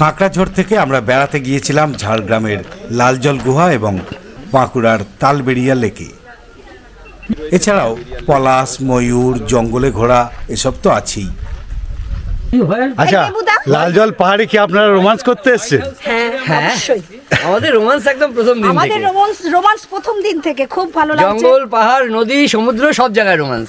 কাঁকড়াঝোড় থেকে আমরা বেড়াতে গিয়েছিলাম ঝাড়গ্রামের লালজল গুহা এবং বাঁকুড়ার তালবেড়িয়া লেকে। এছাড়াও পলাশ ময়ূর জঙ্গলে ঘোড়া এসব তো আছেই। আচ্ছা লালজল পাহাড়ে কি আপনারা রোমান্স করতে এসছেন? হ্যাঁ আমাদের রোমান্স একদম প্রথম দিন আমাদের থেকে। রোমান্স রোমান্স প্রথম দিন থেকে খুব ভালো লাগছে। জঙ্গল পাহাড় নদী সমুদ্র সব জায়গায় রোমান্স।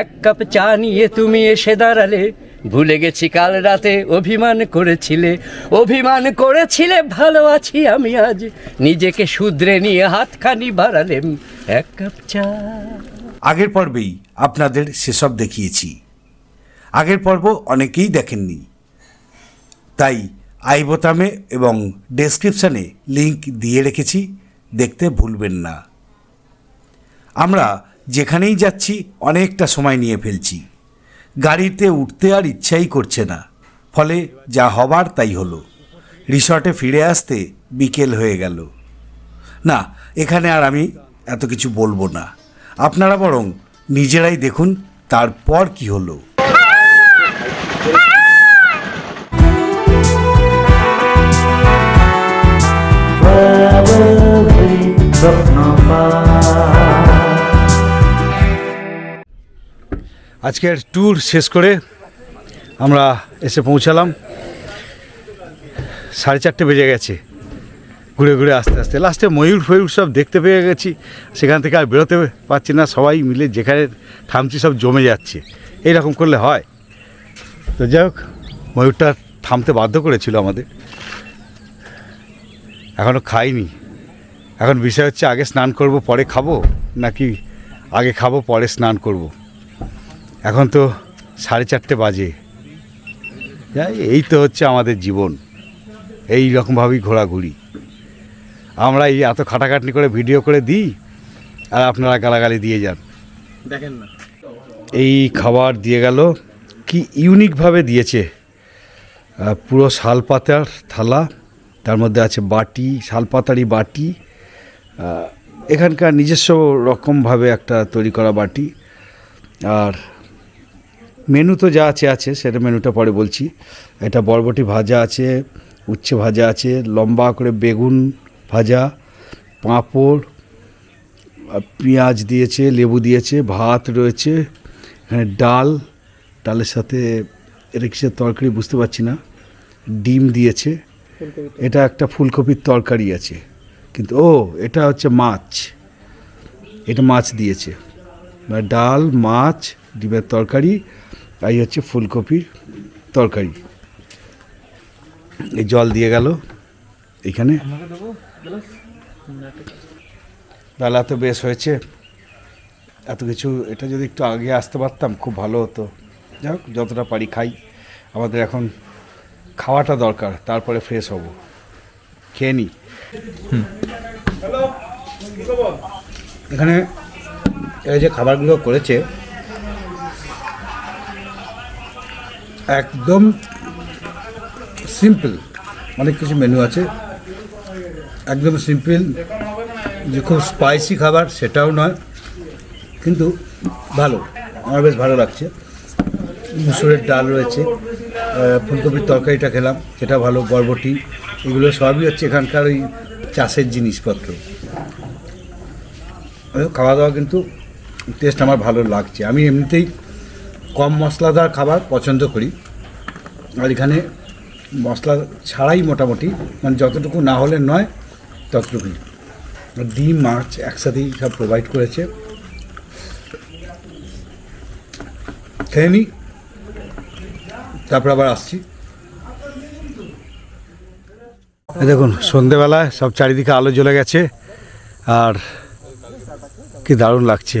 এক কাপ চা নিয়ে তুমি এসে দাঁড়ালে। ভুলে গেছি কাল রাতে অভিমান করেছিলে। অভিমান করেছিলে, ভালো আছি আমি আজ। নিজেকে শুধরে নিয়ে হাতখানি বাড়ালেম এক কাপ চা। আগের পর্বেই আপনাদের সেসব দেখিয়েছি। আগের পর্ব অনেকেই দেখেননি। তাই আই বোতামে এবং ডেসক্রিপশানে লিংক দিয়ে রেখেছি, দেখতে ভুলবেন না। আমরা যেখানেই যাচ্ছি, অনেকটা সময় নিয়ে ফেলছি। গাড়িতে উঠতে আর ইচ্ছাই করছে না। ফলে যা হবার তাই হলো। রিসর্টে ফিরে আসতে বিকেল হয়ে গেল। না, এখানে আর আমি এত কিছু বলব না। আপনারা বরং নিজেরাই দেখুন তারপর কি হলো। আজকের ট্যুর শেষ করে আমরা এসে পৌঁছালাম। সাড়ে চারটে বেজে গেছে। ঘুরে ঘুরে আস্তে আস্তে। লাস্টে ময়ূর ফয়ূর সব দেখতে পেয়ে গেছি। সেখান থেকে আর বেরোতে পারছি না। সবাই মিলে যেখানে থামছি সব জমে যাচ্ছে। এইরকম করলে হয়। তো যাই হোক, ময়ূরটা থামতে বাধ্য করেছিল আমাদের। এখনও খাইনি। এখন বিষয় হচ্ছে, আগে স্নান করব, পরে খাব? নাকি আগে খাব, পরে স্নান করব। এখন তো সাড়ে চারটে বাজে। এই তো হচ্ছে আমাদের জীবন। এই রকমভাবেই ঘোরাঘুরি। আমরা এই এত খাটাখাটনি করে ভিডিও করে দিই আর আপনারা গালাগালি দিয়ে যান। দেখেন না। এই খাবার দিয়ে গেল। কি ইউনিকভাবে দিয়েছে? পুরো শালপাতার থালা তার মধ্যে আছে বাটি শালপাতারই বাটি এখানকার নিজস্ব রকমভাবে একটা তৈরি করা বাটি। আর মেনু তো যা আছে আছে সেটা মেনুটা পরে বলছি। এটা বরবটি ভাজা আছে উচ্ছে ভাজা আছে লম্বা করে বেগুন ভাজা পাঁপড় পেঁয়াজ দিয়েছে লেবু দিয়েছে ভাত রয়েছে এখানে ডাল ডালের সাথে এটা কিসের তরকারি বুঝতে পারছি না ডিম দিয়েছে। এটা একটা ফুলকপির তরকারি আছে কিন্তু ও এটা হচ্ছে মাছ এটা মাছ দিয়েছে। ডাল মাছ ডিমের তরকারি এই হচ্ছে ফুলকপির তরকারি। এই জল দিয়ে গেল এখানে। ডালা তো বেশ হয়েছে। এত কিছু এটা যদি একটু আগে আসতে পারতাম খুব ভালো হতো। যাই হোক যতটা পারি খাই। আমাদের এখন খাওয়াটা দরকার তারপরে ফ্রেশ হব। খেয়ে নিই এখানে এই যে খাবারগুলো করেছে একদম সিম্পল অনেক কিছু মেনু আছে। একদম সিম্পল যে খুব স্পাইসি খাবার সেটাও নয়, কিন্তু ভালো। আমার বেশ ভালো লাগছে। মুসুরের ডাল রয়েছে ফুলকপির তরকারিটা খেলাম, সেটা ভালো, বরবটি, এগুলো সবই হচ্ছে এখানকার ওই চাষের জিনিসপত্র। খাওয়া দাওয়া কিন্তু টেস্ট আমার ভালো লাগছে। আমি এমনিতেই কম মশলাদার খাবার পছন্দ করি। আর এখানে মশলা ছাড়াই মোটামুটি মানে যতটুকু না হলে নয়, ততটুকুই। ডিম, মাছ একসাথেই সব প্রোভাইড করেছে। খেয়ে নিই তারপর আবার আসছি। দেখুন, সন্ধেবেলায় সব চারিদিকে আলো জ্বলে গেছে, আর কি দারুণ লাগছে।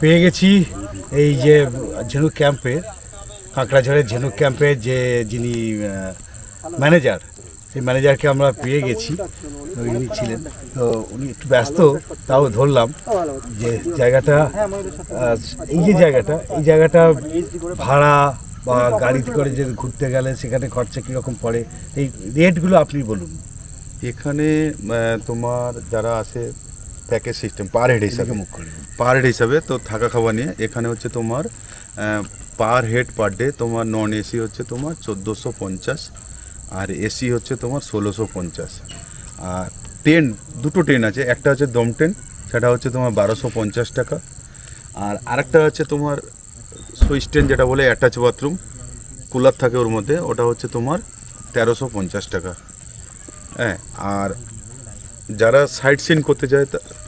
পেয়ে গেছি এই যে ঝিনুক ক্যাম্পে, কাঁকড়াঝড়ের ঝিনুক ক্যাম্পে যে যিনি ম্যানেজার, সেই ম্যানেজারকে আমরা পেয়ে গেছি। ইনি ছিলেন, তো উনি একটু ব্যস্ত, তাও ধরলাম যে জায়গাটা এই যে জায়গাটা, এই জায়গাটা ভাড়া বা গাড়িতে করে যে ঘুরতে গেলে সেখানে খরচা কীরকম পড়ে, এই রেটগুলো আপনি বলুন। এখানে তোমার যারা আসে প্যাকেজ সিস্টেম পার হেড হিসাবে। মুখ করে। পার হেড হিসাবে তো থাকা খাওয়া নিয়ে। এখানে হচ্ছে তোমার পার হেড পার ডে তোমার নন এসি হচ্ছে তোমার চোদ্দোশো পঞ্চাশ আর এসি হচ্ছে তোমার ষোলোশো পঞ্চাশ। আর ট্রেন দুটো ট্রেন আছে। একটা হচ্ছে দম ট্রেন সেটা হচ্ছে তোমার বারোশো পঞ্চাশ টাকা। আর আরেকটা হচ্ছে তোমার সুইচ ট্রেন যেটা বলে অ্যাটাচ বাথরুম কুলার থাকে ওর মধ্যে ওটা হচ্ছে তোমার তেরোশো পঞ্চাশ টাকা। হ্যাঁ আর যারা সাইট সিন করতে চায় তা-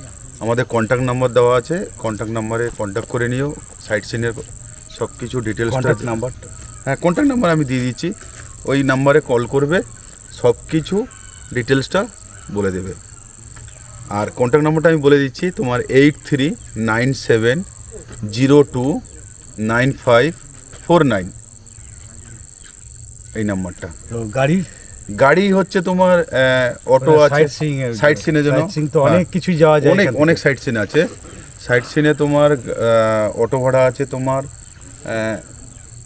আমাদের কন্ট্যাক্ট নাম্বার দেওয়া আছে। কন্ট্যাক্ট নাম্বারে কন্ট্যাক্ট করে নিও। সাইট সিনের সব কিছু ডিটেলস কন্ট্যাক্ট নাম্বারটা হ্যাঁ কন্ট্যাক্ট নাম্বার আমি দিয়ে দিচ্ছি। ওই নাম্বারে কল করবে। সব কিছু ডিটেলসটা বলে দেবে। আর কন্ট্যাক্ট নাম্বারটা আমি বলে দিচ্ছি তোমার eight three nine seven zero two nine five four nine এই নাম্বারটা তো গাড়ির গাড়ি হচ্ছে তোমার অটো আছে সাইট সিনের জন্য। তো হ্যাঁ। অনেক কিছুই যাওয়া যায় অনেক অনেক সাইট সিন আছে। সাইট সিনে তোমার অটো ভাড়া আছে তোমার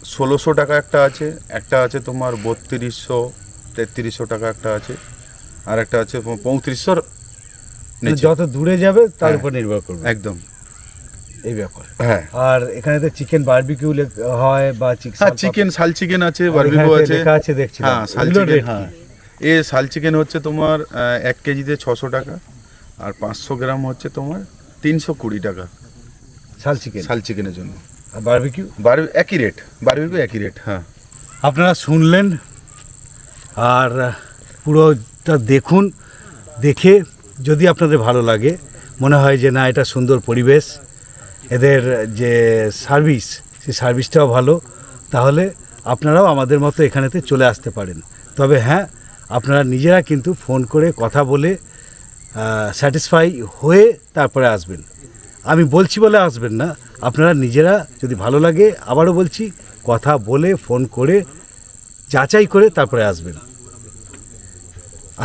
ষোলোশো টাকা একটা আছে একটা আছে তোমার বত্রিশশো তেত্রিশশো টাকা একটা আছে আর একটা আছে পঁয়ত্রিশশোর মানে যত দূরে যাবে তার হ্যাঁ। উপর নির্ভর করবে। একদম। এই ব্যাপার। হ্যাঁ। আর এখানে তো চিকেন বারবিকিউ হয় বা চিকেন হ্যাঁ চিকেন শাল চিকেন আছে বারবিকিউ আছে। লেখা আছে দেখছি হ্যাঁ শাল চিকেন হ্যাঁ। এ শাল চিকেন হচ্ছে তোমার এক কেজিতে ছশো টাকা আর পাঁচশো গ্রাম হচ্ছে তোমার তিনশো কুড়ি টাকা শাল চিকেন শাল চিকেনের জন্য। আর বারবিকিউ বার একই রেট বারবিকিউ একই রেট হ্যাঁ। আপনারা শুনলেন আর পুরোটা দেখুন দেখে যদি আপনাদের ভালো লাগে মনে হয় যে না এটা সুন্দর পরিবেশ। এদের যে সার্ভিস সেই সার্ভিসটাও ভালো। তাহলে আপনারাও আমাদের মতো এখানেতে চলে আসতে পারেন। তবে হ্যাঁ আপনারা নিজেরা কিন্তু ফোন করে কথা বলে স্যাটিসফাই হয়ে তারপরে আসবেন। আমি বলছি বলে আসবেন না। আপনারা নিজেরা যদি ভালো লাগে আবারও বলছি কথা বলে ফোন করে যাচাই করে তারপরে আসবেন।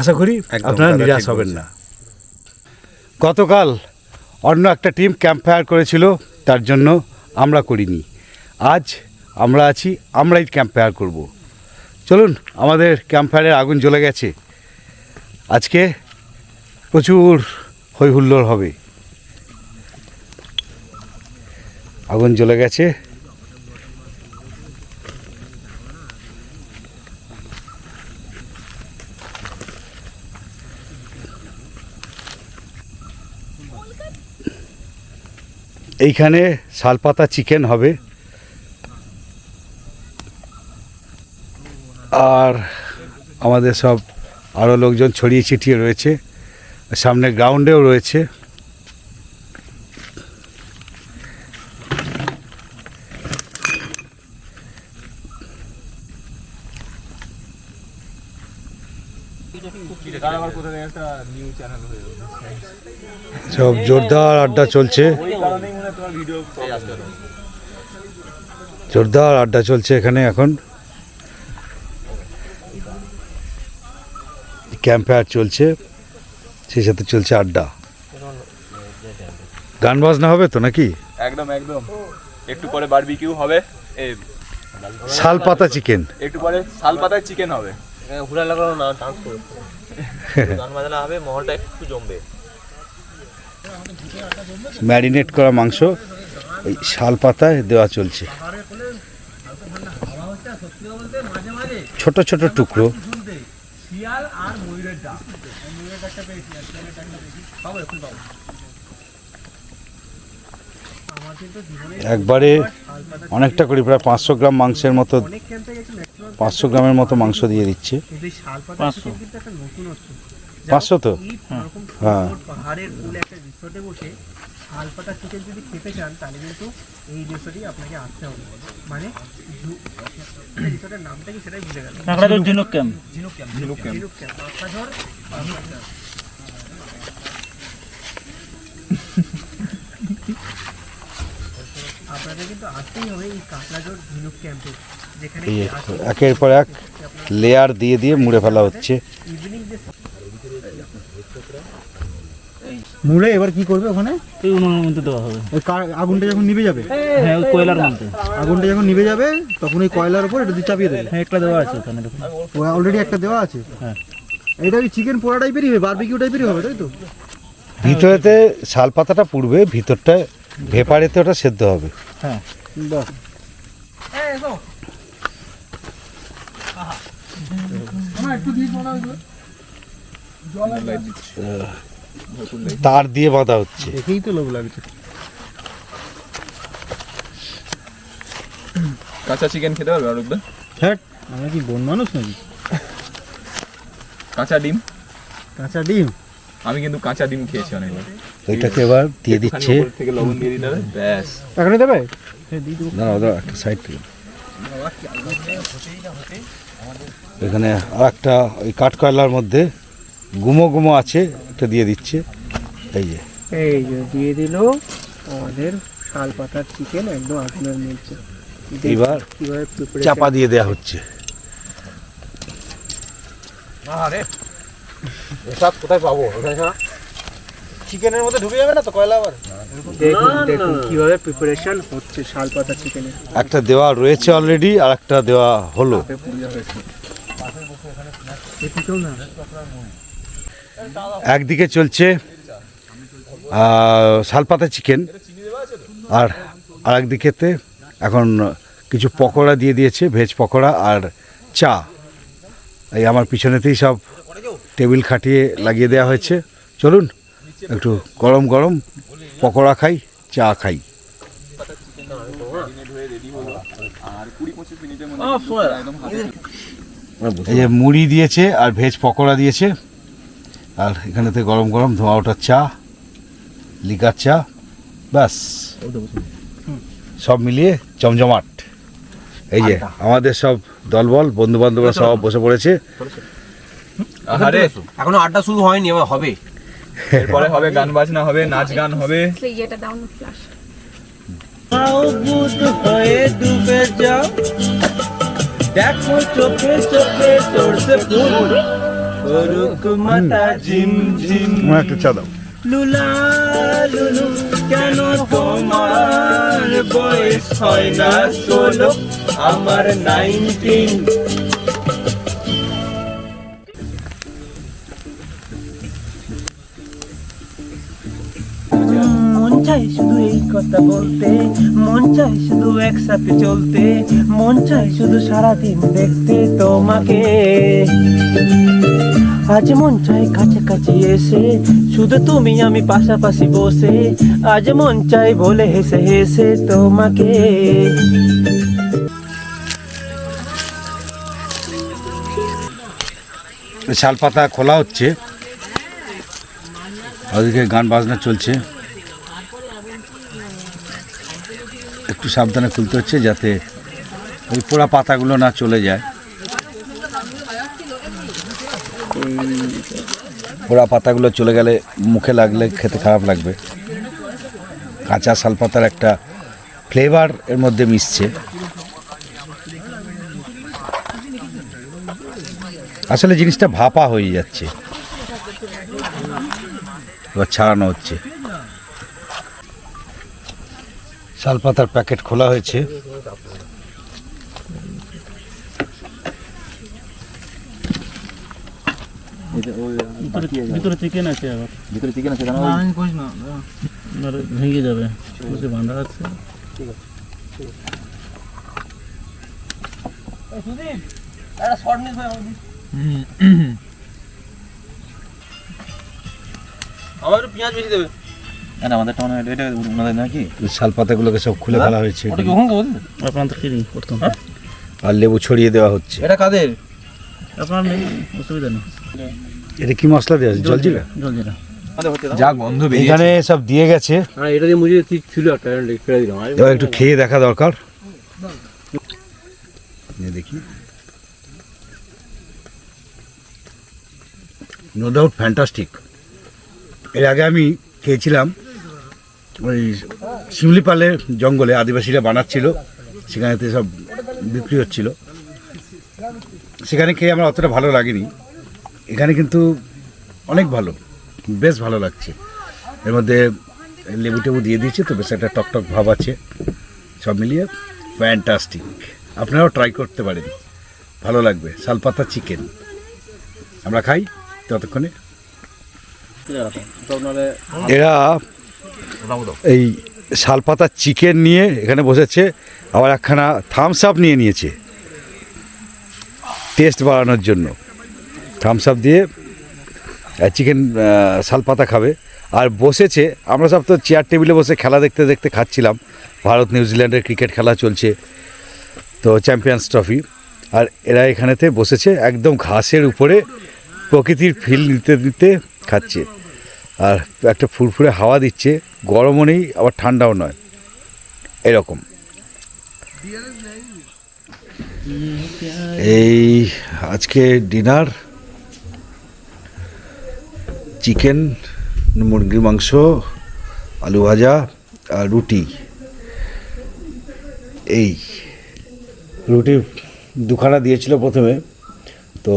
আশা করি আপনারা নিরাশ হবেন না। গতকাল অন্য একটা টিম ক্যাম্প ফায়ার করেছিল, তার জন্য আমরা করিনি। আজ আমরা আছি, আমরাই ক্যাম্প ফায়ার করব। চলুন, আমাদের ক্যাম্প ফায়ারের আগুন জ্বলে গেছে। আজকে প্রচুর হই হুল্লোড় হবে। আগুন জ্বলে গেছে। এইখানে শালপাতা চিকেন হবে। আর আমাদের সব আরও লোকজন ছড়িয়ে ছিটিয়ে রয়েছে। সামনে গ্রাউন্ডেও রয়েছে। সব জোরদার আড্ডা চলছে। জোরদার আড্ডা চলছে এখানে এখন। ক্যাম্প ফায়ার চলছে সেই সাথে চলছে আড্ডা। গান বাজনা হবে তো নাকি? একদম একদম। একটু পরে বারবিকিউ হবে এ শালপাতা চিকেন একটু পরে শাল পাতায় চিকেন হবে। হুড়া লাগানো না ডান্স করো। গান বাজনা হবে মহলটা একটু জমবে। ম্যারিনেট করা মাংস ওই শালপাতায় দেওয়া চলছে। ছোট ছোট টুকরো। একবারে অনেকটা করি, প্রায় পাঁচশো গ্রাম মাংসের মতো, পাঁচশো গ্রামের মতো মাংস দিয়ে দিচ্ছে। পাঁচশো তো? হ্যাঁ। পাহাড়ের কোলে একটা রিসোর্টে বসে চিকেন যদি খেতে চান তাহলে কিন্তু এই রিসোর্টেই আপনাকে আসতে হবে। মানে রিসোর্টের নামটা কি সেটাই ভুলে গেল কাঁকড়াঝোড় Jhinuk camp. Jhinuk camp. Jhinuk camp. Jhinuk camp. কাঁকড়াঝড় আপনাদের কিন্তু আসতেই হবে এই কাঁকড়াঝড় ঝিনুক ক্যাম্পে। যেখানে একের পর এক লেয়ার দিয়ে দিয়ে মুড়ে ফেলা হচ্ছে। মুড়ে এবার কি করবে ওখানে? এই উনুনের মধ্যে দেওয়া হবে। ওই কা- আগুনটা যখন নিভে যাবে? হ্যাঁ ওই কয়লার মধ্যে। আগুনটা যখন নিভে যাবে তখন ওই কয়লার উপর এটা দিয়ে চাপিয়ে দেবে। হ্যাঁ একটা দেওয়া আছে ওখানে দেখুন। অলরেডি একটা দেওয়া আছে। হ্যাঁ। এটা কি চিকেন পোড়া টাইপেরই হবে বারবিকিউ টাইপেরই হবে তাই তো? ভিতরেতে শাল পাতাটা পুড়বে ভিতরটা ভেপারেতে ওটা সেদ্ধ হবে। বাহ। তার দিয়ে বাঁধা হচ্ছে। দেখেই তো লোভ লাগছে কাঁচা চিকেন খেতে পারবে অরূপদা হ্যাট আমরা কি বন মানুষ নাকি? কাঁচা ডিম? কাঁচা ডিম? আমি কিন্তু কাঁচা ডিম খেয়েছি অনেকবার। ওইটাকে এবার দিয়ে দিচ্ছে। থেকে লবণ দিয়ে দিতে হবে ব্যাস। এখনই দেবে? একটা সাইড থেকে। এখানে আর একটা ওই কাঠকয়লার মধ্যে গুমো গুমো আছে এটা দিয়ে দিচ্ছে। এই যে। এই যে দিয়ে দিল আমাদের শাল পাতার চিকেন একদম আগুনের মধ্যে এবার কীভাবে চাপা দিয়ে দেওয়া হচ্ছে। এসব কোথায় পাবো? চিকেনের মধ্যে ঢুকে যাবে না তো কয়লা আবার? দেখুন দেখুন কীভাবে প্রিপারেশন হচ্ছে শাল পাতা চিকেনের একটা দেওয়া রয়েছে অলরেডি আর একটা দেওয়া হলো। একদিকে চলছে শালপাতা চিকেন, আর আর একদিকেতে এখন কিছু পকোড়া দিয়ে দিয়েছে, ভেজ পকোড়া আর চা। এই আমার পিছনেতেই সব টেবিল খাটিয়ে লাগিয়ে দেওয়া হয়েছে। চলুন, একটু গরম গরম পকোড়া খাই, চা খাই। এই যে মুড়ি দিয়েছে আর ভেজ পকোড়া দিয়েছে। আর এখানেতে গরম গরম ধোঁয়া ওঠার চা লিকার চা ব্যাস। সব মিলিয়ে জমজমাট। এই যে আমাদের সব দলবল বন্ধু বান্ধবরা সব বসে পড়েছে। এখনও আড্ডা শুরু হয়নি এবার হবে। এরপরে হবে গান বাজনা হবে নাচ গান হবে। হয়ে ডুবে যাও দেখো চোখে চোখে তোরছে ফুল করুক মাতা ঝিম ঝিম একটা চা দাও। লুলা লুলু কেন তোমার বয়স হয় না ষোলো? আমার নাইনটিন। মন চাই শুধু এই কথা বলতে মন চাই শুধু একসাথে চলতে মন চাই শুধু সারাদিন দেখতে তোমাকে। আজ মন চাই কাছাকাছি এসে, শুধু তুমি আমি পাশাপাশি বসে, আজ মন চাই বলে হেসে হেসে তোমাকে। শাল পাতা খোলা হচ্ছে। ওদিকে গান বাজনা চলছে। একটু সাবধানে খুলতে হচ্ছে যাতে ওই পোড়া পাতাগুলো না চলে যায়। পোড়া পাতাগুলো চলে গেলে মুখে লাগলে খেতে খারাপ লাগবে। কাঁচা শালপাতার একটা ফ্লেভার এর মধ্যে মিশছে। আসলে জিনিসটা ভাপা হয়ে যাচ্ছে। এবার ছাড়ানো হচ্ছে। শালপাতার প্যাকেট খোলা হয়েছে। ভিতরে চিকেন আছে আবার? ভিতরে চিকেন আছে ভেঙে যাবে। বুঝে বাঁধা আছে। আমার পেঁয়াজ বেশি দেবে। না আমাদেরটা এটা ওনাদের নাকি? শালপাতাগুলোকে সব খুলে ফেলা হয়েছে আপনাদের কি করতাম আর লেবু ছড়িয়ে দেওয়া হচ্ছে। এটা কাদের? আপনার নেই অসুবিধা নেই। এটা কি মশলা দেওয়া আছে? জলজিরা? জল যেটা যা গন্ধ এখানে সব দিয়ে গেছে। হ্যাঁ এটা দিয়ে মুঝে ছিল একটা ফেলে দিলাম। এবার একটু খেয়ে দেখা দরকার। দেখি। নো ডাউট ফ্যান্টাস্টিক এর আগে আমি খেয়েছিলাম ওই শিমলিপালের জঙ্গলে আদিবাসীরা বানাচ্ছিল সেখানেতে সব বিক্রি হচ্ছিল। সেখানে খেয়ে আমার অতটা ভালো লাগেনি। এখানে কিন্তু অনেক ভালো, বেশ ভালো লাগছে। এর মধ্যে লেবু টেবু দিয়ে দিয়েছে তো বেশ একটা টকটক ভাব আছে, সব মিলিয়ে ফ্যান্টাস্টিক আপনারাও ট্রাই করতে পারেন, ভালো লাগবে। শালপাতা চিকেন আমরা খাই ততক্ষণে। এরা এই শালপাতা চিকেন নিয়ে এখানে বসেছে, আবার একখানা থামস আপ নিয়ে নিয়েছে। টেস্ট বাড়ানোর জন্য। থামস আপ দিয়ে চিকেন শালপাতা খাবে। আর বসেছে, আমরা সব তো চেয়ার টেবিলে বসে খেলা দেখতে দেখতে খাচ্ছিলাম। ভারত নিউজিল্যান্ডের ক্রিকেট খেলা চলছে, তো চ্যাম্পিয়ন্স ট্রফি আর এরা এখানেতে বসেছে, একদম ঘাসের উপরে প্রকৃতির ফিল নিতে নিতে খাচ্ছে। আর একটা ফুরফুরে হাওয়া দিচ্ছে, গরমও নেই, আবার ঠান্ডাও নয়। এরকম। এই আজকে ডিনার, চিকেন, মুরগির মাংস, আলু ভাজা আর রুটি। এই রুটি দুখানা দিয়েছিল প্রথমে। তো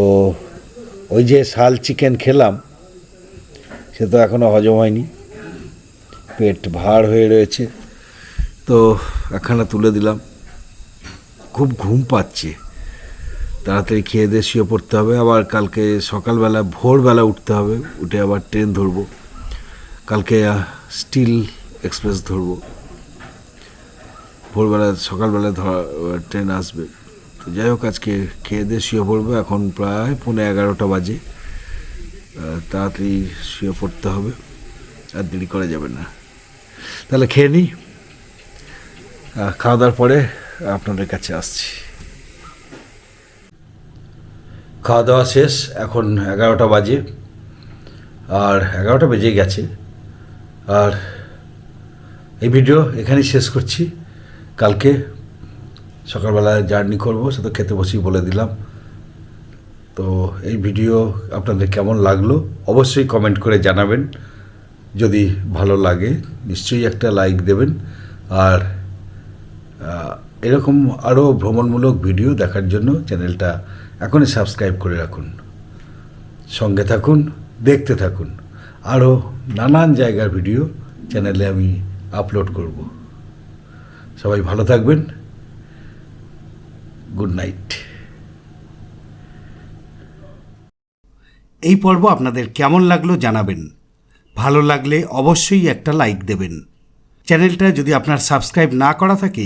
ওই যে শাল চিকেন খেলাম, সে তো এখনও হজম হয়নি। পেট ভার হয়ে রয়েছে। তো একখানা তুলে দিলাম। খুব ঘুম পাচ্ছে। তাড়াতাড়ি খেয়ে দিয়ে শুয়ে পড়তে হবে। আবার কালকে সকালবেলা, ভোরবেলা উঠতে হবে। উঠে আবার ট্রেন ধরবো। কালকে স্টিল এক্সপ্রেস ধরবো। ভোরবেলা, সকালবেলা ধরা ট্রেন আসবে। তো যাই হোক, আজকে খেয়ে দিয়ে শুয়ে পড়ব। এখন প্রায় পৌনে এগারোটা বাজে। তাড়াতাড়ি শুয়ে পড়তে হবে। আর দেরি করা যাবে না। তাহলে খেয়ে নিই খাওয়া দাওয়ার পরে আপনাদের কাছে আসছি। খাওয়া দাওয়া শেষ, এখন এগারোটা বাজে। আর এগারোটা বেজে গেছে। আর এই ভিডিও এখানেই শেষ করছি। কালকে সকালবেলা জার্নি করব সেটা খেতে বসেই বলে দিলাম। তো এই ভিডিও আপনাদের কেমন লাগল, অবশ্যই কমেন্ট করে জানাবেন। যদি ভালো লাগে, নিশ্চয়ই একটা লাইক দেবেন। আর এরকম আরও ভ্রমণমূলক ভিডিও দেখার জন্য চ্যানেলটা এখনই সাবস্ক্রাইব করে রাখুন। সঙ্গে থাকুন, দেখতে থাকুন। আরও নানান জায়গার ভিডিও চ্যানেলে আমি আপলোড করব। সবাই ভালো থাকবেন। Good night. এই পর্ব আপনাদের কেমন লাগল জানাবেন। ভালো লাগলে অবশ্যই একটা লাইক দেবেন। চ্যানেলটা যদি আপনার সাবস্ক্রাইব না করা থাকে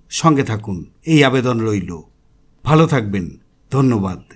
সঙ্গে থাকুন। এই আবেদন রইল। ভালো থাকবেন। ধন্যবাদ।